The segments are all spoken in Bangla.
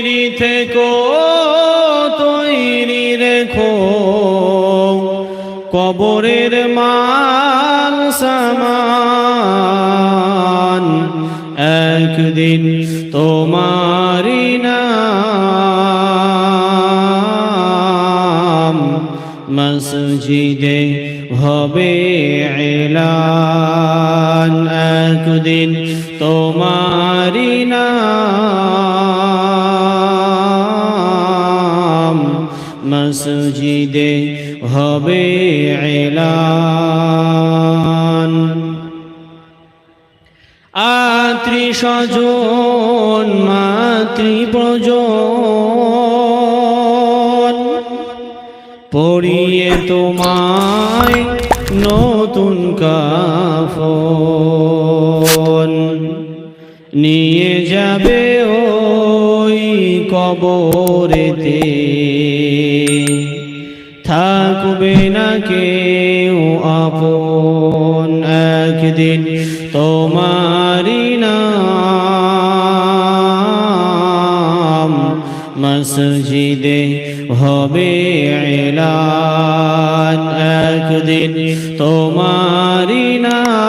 তৈরি থেকো, তৈরি রেখো। কবরের মাল সামান, একদিন তোমারি নাম মসজিদে হবে এলান। একদিন তোমারি নাম মসজিদে হবে এলান। আত্রি স্বজন পড়িয়ে তোমায় নতুন কাফন। নিয়ে যাবে ওই কবরেতে থাকবে না কেউ আপন একদিন তোমারি নাম। মসজিদে হবে এলান একদিন তোমারি নাম।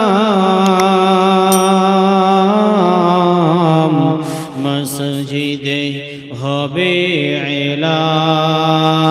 মসজিদে হবে এলান